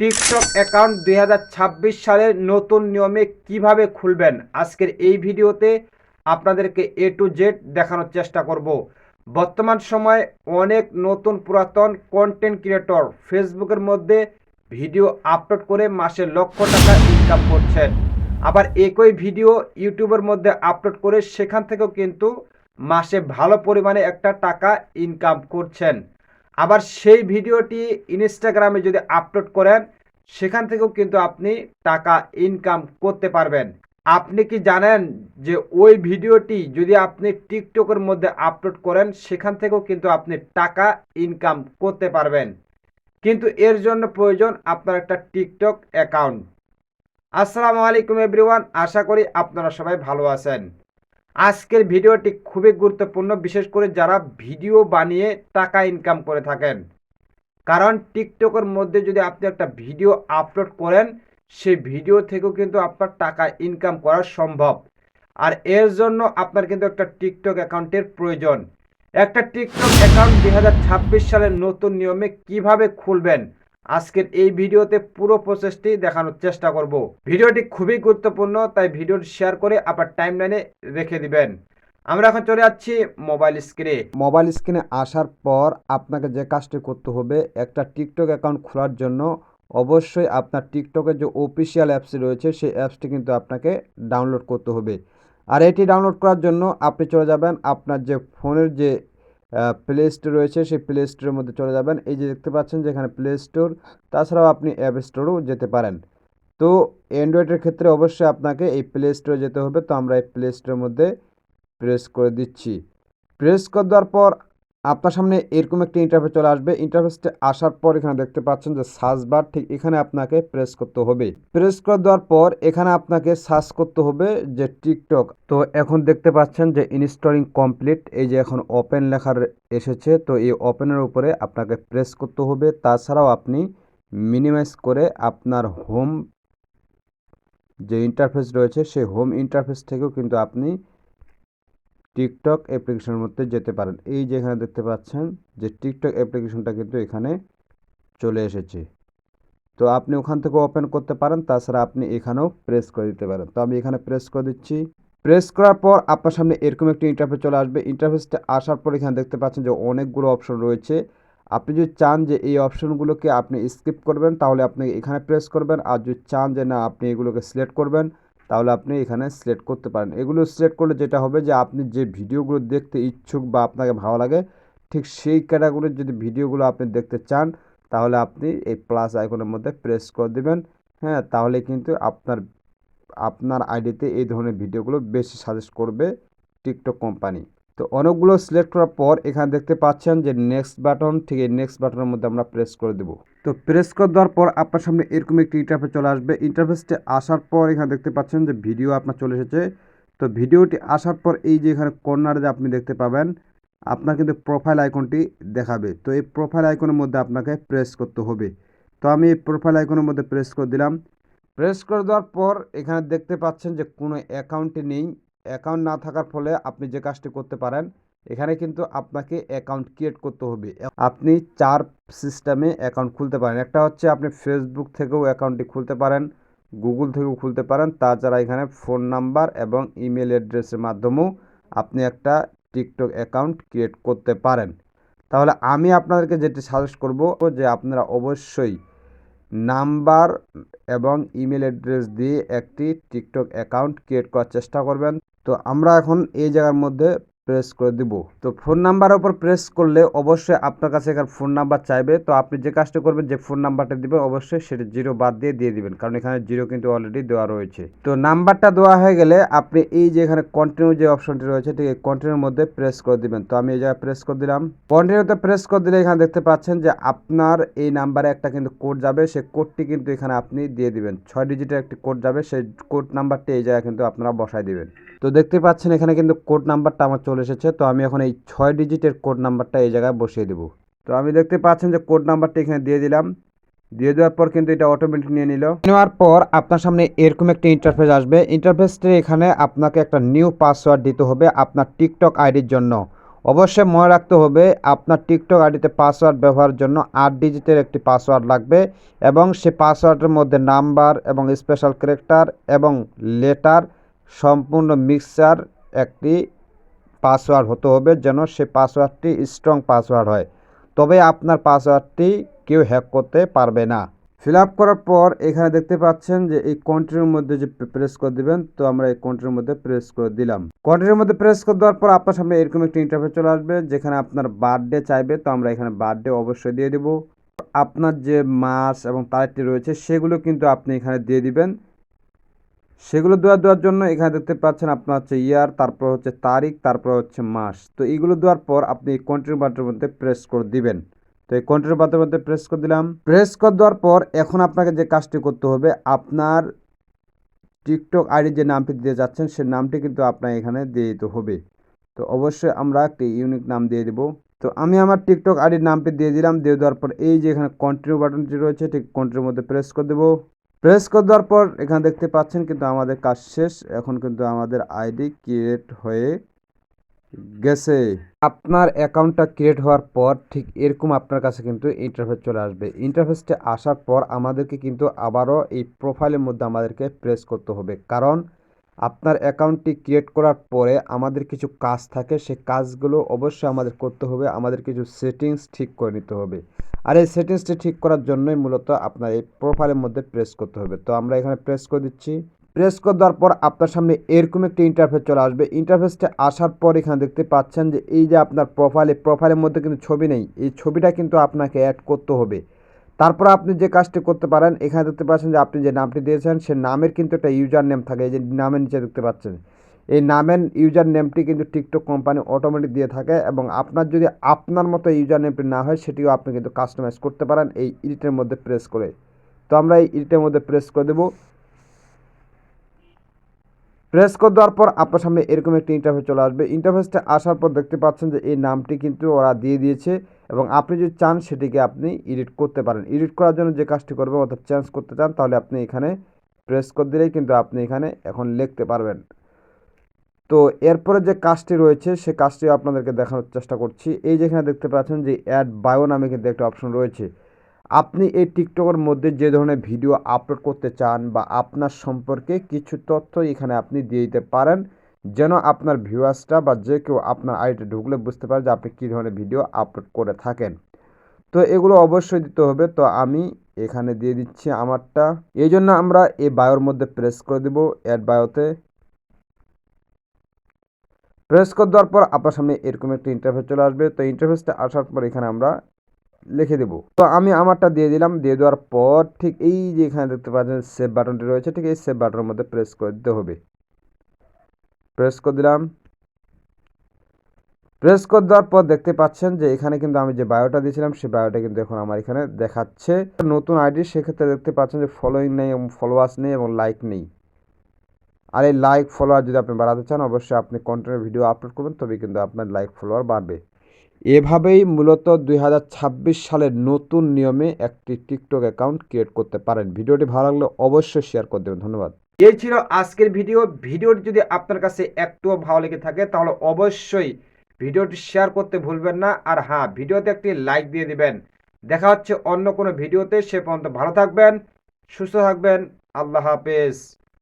TikTok account দু হাজার ছাব্বিশ সালের নতুন নিয়মে কীভাবে খুলবেন? আজকের এই ভিডিওতে আপনাদেরকে এ টু জেড দেখানোর চেষ্টা করব। বর্তমান সময়ে অনেক নতুন পুরাতন কন্টেন্ট ক্রিয়েটর ফেসবুকের মধ্যে ভিডিও আপলোড করে মাসে লক্ষ টাকা ইনকাম করছেন। আবার একই ভিডিও ইউটিউবের মধ্যে আপলোড করে সেখান থেকেও কিন্তু মাসে ভালো পরিমাণে একটা টাকা ইনকাম করছেন। আবার সেই ভিডিওটি ইনস্টাগ্রামে যদি আপলোড করেন, সেখান থেকেও কিন্তু আপনি টাকা ইনকাম করতে পারবেন। আপনি কি জানেন যে ওই ভিডিওটি যদি আপনি টিকটকের মধ্যে আপলোড করেন, সেখান থেকেও কিন্তু আপনি টাকা ইনকাম করতে পারবেন। কিন্তু এর জন্য প্রয়োজন আপনার একটা টিকটক অ্যাকাউন্ট আসসালামু আলাইকুম এভরিওয়ান আশা করি আপনারা সবাই ভালো আছেন। আজকের ভিডিওটি খুবই গুরুত্বপূর্ণ, বিশেষ করে যারা ভিডিও বানিয়ে টাকা ইনকাম করে থাকেন। কারণ টিকটকের মধ্যে যদি আপনি একটা ভিডিও আপলোড করেন, সেই ভিডিও থেকেও কিন্তু আপনার টাকা ইনকাম করা সম্ভব। আর এর জন্য আপনার কিন্তু একটা টিকটক অ্যাকাউন্টের প্রয়োজন। একটা টিকটক অ্যাকাউন্ট দুই হাজার ছাব্বিশ সালের নতুন নিয়মে কীভাবে খুলবেন? আজকের এই ভিডিওতে পুরো প্রসেসটি দেখানোর চেষ্টা করব। ভিডিওটি খুবই গুরুত্বপূর্ণ, তাই ভিডিওটি শেয়ার করে আপনার টাইমলাইনে রেখে দিবেন। আমরা এখন চলে যাচ্ছি মোবাইল স্ক্রিনে মোবাইল স্ক্রিনে আসার পর আপনাকে যে কাজটি করতে হবে, একটা টিকটক অ্যাকাউন্ট খোলার জন্য অবশ্যই আপনার টিকটকের যে অফিসিয়াল অ্যাপসটি রয়েছে, সেই অ্যাপসটি কিন্তু আপনাকে ডাউনলোড করতে হবে। আর এটি ডাউনলোড করার জন্য আপনি চলে যাবেন আপনার যে ফোনের যে প্লে স্টোর রয়েছে, সেই প্লে স্টোরের মধ্যে চলে যাবেন। এই যে দেখতে পাচ্ছেন যে এখানে প্লে স্টোর তাছাড়াও আপনি অ্যাপ স্টোরেও যেতে পারেন। তো অ্যান্ড্রয়েডের ক্ষেত্রে অবশ্যই আপনাকে এই প্লে স্টোরে যেতে হবে। তো আমরা এই প্লে স্টোরের মধ্যে প্রেস করে দিচ্ছি। প্রেস করে দেওয়ার পর আপনার সামনে এরকম একটি ইন্টারফেস চলে আসবে। ইন্টারফেসটি আসার পর এখানে দেখতে পাচ্ছেন যে সার্চ বার ঠিক এখানে আপনাকে প্রেস করতে হবে। প্রেস করে দেওয়ার পর এখানে আপনাকে সার্চ করতে হবে যে টিকটক তো এখন দেখতে পাচ্ছেন যে ইনস্টলিং কমপ্লিট এই যে এখন ওপেন লেখার এসেছে, তো এই ওপেনের উপরে আপনাকে প্রেস করতে হবে। তাছাড়াও আপনি মিনিমাইজ করে আপনার হোম যে ইন্টারফেস রয়েছে, সেই হোম ইন্টারফেস থেকেও কিন্তু আপনি টিকটক অ্যাপ্লিকেশনের মধ্যে যেতে পারেন। এই যে এখানে দেখতে পাচ্ছেন যে টিকটক অ্যাপ্লিকেশনটা কিন্তু এখানে চলে এসেছে। তো আপনি ওখান থেকে ওপেন করতে পারেন, তাছাড়া আপনি এখানেও প্রেস করে দিতে পারেন। তো আমি এখানে প্রেস করে দিচ্ছি। প্রেস করার পর আপনার সামনে এরকম একটি ইন্টারফেস চলে আসবে। ইন্টারফেসটা আসার পর এখানে দেখতে পাচ্ছেন যে অনেকগুলো অপশন রয়েছে। আপনি যদি চান যে এই অপশনগুলোকে আপনি স্কিপ করবেন, তাহলে আপনি এখানে প্রেস করবেন। আর যদি চান যে না, আপনি এগুলোকে সিলেক্ট করবেন তাহলে আপনি এখানে সিলেক্ট করতে পারেন। এগুলো সিলেক্ট করলে যেটা হবে যে আপনি যে ভিডিওগুলো দেখতে ইচ্ছুক বা আপনাকে ভালো লাগে, ঠিক সেই ক্যাটাগরির যদি ভিডিওগুলো আপনি দেখতে চান, তাহলে আপনি এই প্লাস আইকনের মধ্যে প্রেস করে দেবেন। হ্যাঁ তাহলে কিন্তু আপনার আপনার আইডিতে এই ধরনের ভিডিওগুলো বেশি সাজেস্ট করবে টিকটক কোম্পানি তো অনেকগুলো সিলেক্ট করার পর এখানে দেখতে পাচ্ছেন যে নেক্সট বাটন ঠিক এই নেক্সট বাটনের মধ্যে আমরা প্রেস করে দেবো। তো প্রেস করে দেওয়ার পর আপনার সামনে এরকম একটি ইন্টারফেস চলে আসবে। ইন্টারফেসটি আসার পর এখানে দেখতে পাচ্ছেন যে ভিডিও আপনার চলে এসেছে। তো ভিডিওটি আসার পর এই যে এখানে কর্নারে যে আপনি দেখতে পাবেন, আপনার কিন্তু প্রোফাইল আইকনটি দেখাবে। তো এই প্রোফাইল আইকনের মধ্যে আপনাকে প্রেস করতে হবে। তো আমি এই প্রোফাইল আইকনের মধ্যে প্রেস করে দিলাম। প্রেস করে দেওয়ার পর এখানে দেখতে পাচ্ছেন যে কোনো অ্যাকাউন্টটি নেই। অ্যাকাউন্ট না থাকার ফলে আপনি যে কাজটি করতে পারেন এখানে কিন্তু আপনাকে অ্যাকাউন্ট ক্রিয়েট করতে হবে। আপনি চার সিস্টেমে অ্যাকাউন্ট খুলতে পারেন। একটা হচ্ছে আপনি ফেসবুক থেকেও অ্যাকাউন্টটি খুলতে পারেন গুগল থেকেও খুলতে পারেন। তাছাড়া এখানে ফোন নাম্বার এবং ইমেল অ্যাড্রেসের মাধ্যমেও আপনি একটা টিকটক অ্যাকাউন্ট ক্রিয়েট করতে পারেন। তাহলে আমি আপনাদেরকে যেটি সাজেস্ট করব যে আপনারা অবশ্যই নাম্বার এবং ইমেল অ্যাড্রেস দিয়ে একটি টিকটক অ্যাকাউন্ট ক্রিয়েট করার চেষ্টা করবেন। তো আমরা এখন এই জায়গার মধ্যে প্রেস করে দিব। তো ফোন নাম্বারের উপর প্রেস করলে অবশ্যই আপনার কাছে এখানে ফোন নাম্বার চাইবে। তো আপনি যে কাজটা করবেন, যে ফোন নাম্বারটা দিবেন, অবশ্যই সেটা জিরো বাদ দিয়ে দিয়ে দিবেন। কারণ এখানে জিরো কিন্তু অলরেডি দেওয়া রয়েছে। তো নাম্বারটা দেওয়া হয়ে গেলে আপনি এই যে এখানে কন্টিনিউ যে অপশনটি রয়েছে, ঠিক এই কন্টিনিউর মধ্যে প্রেস করে দিবেন। তো আমি এই জায়গায় প্রেস করে দিলাম। কন্টিনিউতে প্রেস করে দিলে এখানে দেখতে পাচ্ছেন যে আপনার এই নাম্বারে একটা কিন্তু কোড যাবে। সেই কোডটি কিন্তু এখানে আপনি দিয়ে দিবেন। ছয় ডিজিটের একটি কোড যাবে। সেই কোড নাম্বারটি এই জায়গায় কিন্তু আপনারা বসায় দিবেন। তো দেখতে পাচ্ছেন এখানে কিন্তু কোড নাম্বারটা আমার চলে এসেছে, তো আমি এখন এই ছয় ডিজিটের কোড নাম্বারটা এই জায়গায় বসিয়ে দেবো। তো আমি দেখতে পাচ্ছেন যে কোড নাম্বারটা এখানে দিয়ে দিলাম। দিয়ে দেওয়ার পর কিন্তু এটা অটোমেটিক নিয়ে নিল। নেওয়ার পর আপনার সামনে এরকম একটা ইন্টারফেস আসবে। ইন্টারফেসটি এখানে আপনাকে একটা নিউ পাসওয়ার্ড দিতে হবে আপনার টিকটক আইডির জন্য। অবশ্যই মনে রাখতে হবে, আপনার টিকটক আইডিতে পাসওয়ার্ড ব্যবহারের জন্য আট ডিজিটের একটি পাসওয়ার্ড লাগবে এবং সে পাসওয়ার্ডের মধ্যে নাম্বার এবং স্পেশাল ক্যারেক্টার এবং লেটার সম্পূর্ণ মিক্সচার একটি পাসওয়ার্ড হতে হবে যেন সে পাসওয়ার্ডটি স্ট্রং পাসওয়ার্ড হয়। তবে আপনার পাসওয়ার্ডটি কেউ হ্যাক করতে পারবে না। ফিল আপ করার পর এখানে দেখতে পাচ্ছেন যে এই কন্ট্রির মধ্যে যে প্রেস করে দিবেন, তো আমরা এই কন্ট্রির মধ্যে প্রেস করে দিলাম। কন্ট্রির মধ্যে প্রেস করে দেওয়ার পর আপনার সামনে এরকম একটি ইন্টারফেস চলে আসবে, যেখানে আপনার বার্থডে চাইবে, তো আমরা এখানে বার্থডে অবশ্যই দিয়ে দেবো। আপনার যে মাস এবং তারিখটি রয়েছে, সেগুলো কিন্তু আপনি এখানে দিয়ে দিবেন। সেগুলো দেওয়া দেওয়ার জন্য এখানে দেখতে পাচ্ছেন আপনার হচ্ছে ইয়ার, তারপর হচ্ছে তারিখ, তারপর হচ্ছে মাস। তো এইগুলো দেওয়ার পর আপনি কন্টিনিউ বাটনের মধ্যে প্রেস করে দিবেন। তো এই কন্টিনিউ বাটনের মধ্যে প্রেস করে দিলাম। প্রেস করে দেওয়ার পর এখন আপনাকে যে কাজটি করতে হবে, আপনার টিকটক আইডি যে নামটি দিয়ে যাচ্ছেন, সে নামটি কিন্তু আপনার এখানে দিয়ে দিতে হবে। তো অবশ্যই আমরা একটি ইউনিক নাম দিয়ে দেব। তো আমি আমার টিকটক আইডির নামটি দিয়ে দিলাম, দিয়ে দেওয়ার পর এই যে এখানে কন্টিনিউ বাটনটি রয়েছে, ঠিক কন্টিনিউর মধ্যে প্রেস করে দেবো। প্রেস করে দেওয়ার পর এখানে দেখতে পাচ্ছেন কিন্তু আমাদের কাজ শেষ। এখন কিন্তু আমাদের আইডি ক্রিয়েট হয়ে গেছে। আপনার অ্যাকাউন্টটা ক্রিয়েট হওয়ার পর ঠিক এরকম আপনার কাছে কিন্তু ইন্টারফেস চলে আসবে। ইন্টারফেসটা আসার পর আমাদেরকে কিন্তু আবারও এই প্রোফাইলের মধ্যে আমাদেরকে প্রেস করতে হবে। কারণ আপনার অ্যাকাউন্টটি ক্রিয়েট করার পরে আমাদের কিছু কাজ থাকে সেই কাজগুলো অবশ্যই আমাদের করতে হবে। আমাদের কিছু সেটিংস ঠিক করে নিতে হবে। আর এই সেটিংসটি ঠিক করার জন্যই মূলত আপনার এই প্রোফাইলের মধ্যে প্রেস করতে হবে। তো আমরা এখানে প্রেস করে দিচ্ছি। প্রেস করে দেওয়ার পর আপনার সামনে এরকম একটি ইন্টারফেস চলে আসবে। ইন্টারফেসটা আসার পর এখানে দেখতে পাচ্ছেন যে এই যে আপনার প্রোফাইলে প্রোফাইলের মধ্যে কিন্তু ছবি নেই। এই ছবিটা কিন্তু আপনাকে অ্যাড করতে হবে। তারপর আপনি যে কাজটি করতে পারেন, এখানে দেখতে পাচ্ছেন যে আপনি যে নামটি দিয়েছেন, সে নামের কিন্তু একটা ইউজার নেম থাকে। এই যে নামের নিচে দেখতে পাচ্ছেন। এই নামের ইউজার নেমটি কিন্তু টিকটক কোম্পানি অটোমেটিক দিয়ে থাকে এবং আপনার যদি আপনার মতো ইউজার নেমটি না হয়, সেটিও আপনি কিন্তু কাস্টমাইজ করতে পারেন এই ইডিটের মধ্যে প্রেস করে। তো আমরা এই ইডিটের মধ্যে প্রেস করে দেবো। প্রেস করে দেওয়ার পর আপনার সামনে এরকম একটি ইন্টারফেস চলে আসবে। ইন্টারফেসটা আসার পর দেখতে পাচ্ছেন যে এই নামটি কিন্তু ওরা দিয়ে দিয়েছে এবং আপনি যদি চান, সেটিকে আপনি এডিট করতে পারেন। এডিট করার জন্য যে কাজটি করবেন, অর্থাৎ চেঞ্জ করতে চান, তাহলে আপনি এখানে প্রেস করে দিলেই কিন্তু আপনি এখানে এখন লিখতে পারবেন। তো এরপরে যে কাজটি রয়েছে, সে কাজটি আপনাদেরকে দেখানোর চেষ্টা করছি। এই যেখানে দেখতে পাচ্ছেন যে অ্যাড বায়ো নামে কিন্তু একটা অপশন রয়েছে। আপনি এই টিকটকের মধ্যে যে ধরনের ভিডিও আপলোড করতে চান বা আপনার সম্পর্কে কিছু তথ্য এখানে আপনি দিয়ে দিতে পারেন, যেন আপনার ভিউয়ার্সটা বা যে কেউ আপনার আইডিতে ঢুকলে বুঝতে পারে যে আপনি কী ধরনের ভিডিও আপলোড করে থাকেন। তো এগুলো অবশ্যই দিতে হবে। তো আমি এখানে দিয়ে দিচ্ছি আমারটা। এই জন্য আমরা এই বায়োর মধ্যে প্রেস করে দেবো। অ্যাড বায়োতে প্রেস করে দেওয়ার পর আপনার সামনে এরকম একটা ইন্টারফেস চলে আসবে। তো ইন্টারফেসটা আসার পর এখানে আমরা লিখে দেবো। তো আমি আমারটা দিয়ে দিলাম। দিয়ে দেওয়ার পর ঠিক এই যে এখানে দেখতে পাচ্ছেন সেভ বাটনটি রয়েছে, ঠিক এই সেভ বাটনের মধ্যে প্রেস করে দিতে হবে। প্রেস করে দিলাম। প্রেস করে দেওয়ার পর দেখতে পাচ্ছেন যে এখানে কিন্তু আমি যে বায়োটা দিয়েছিলাম সেই বায়োটা কিন্তু এখন আমার এখানে দেখাচ্ছে। নতুন আইডি সেক্ষেত্রে দেখতে পাচ্ছেন যে ফলোয়িং নেই এবং ফলোয়ার্স নেই এবং লাইক নেই। আর এই লাইক ফলোয়ার যদি আপনি বাড়াতে চান, অবশ্যই আপনি কন্টেন্ট ভিডিও আপলোড করবেন তবে কিন্তু আপনার লাইক ফলোয়ার বাড়বে। এভাবেই মূলত দুই হাজার ছাব্বিশ সালের নতুন নিয়মে একটি টিকটক অ্যাকাউন্ট ক্রিয়েট করতে পারেন। ভিডিওটি ভালো লাগলে অবশ্যই শেয়ার করে দেবেন। ধন্যবাদ। এই ছিল আজকের ভিডিও ভিডিওটি যদি আপনার কাছে একটুও ভালো লেগে থাকে, তাহলে অবশ্যই ভিডিওটি শেয়ার করতে ভুলবেন না। আর হ্যাঁ ভিডিওতে একটি লাইক দিয়ে দিবেন। দেখা হচ্ছে অন্য কোনো ভিডিওতে সে পর্যন্ত ভালো থাকবেন, সুস্থ থাকবেন। আল্লাহ হাফেজ।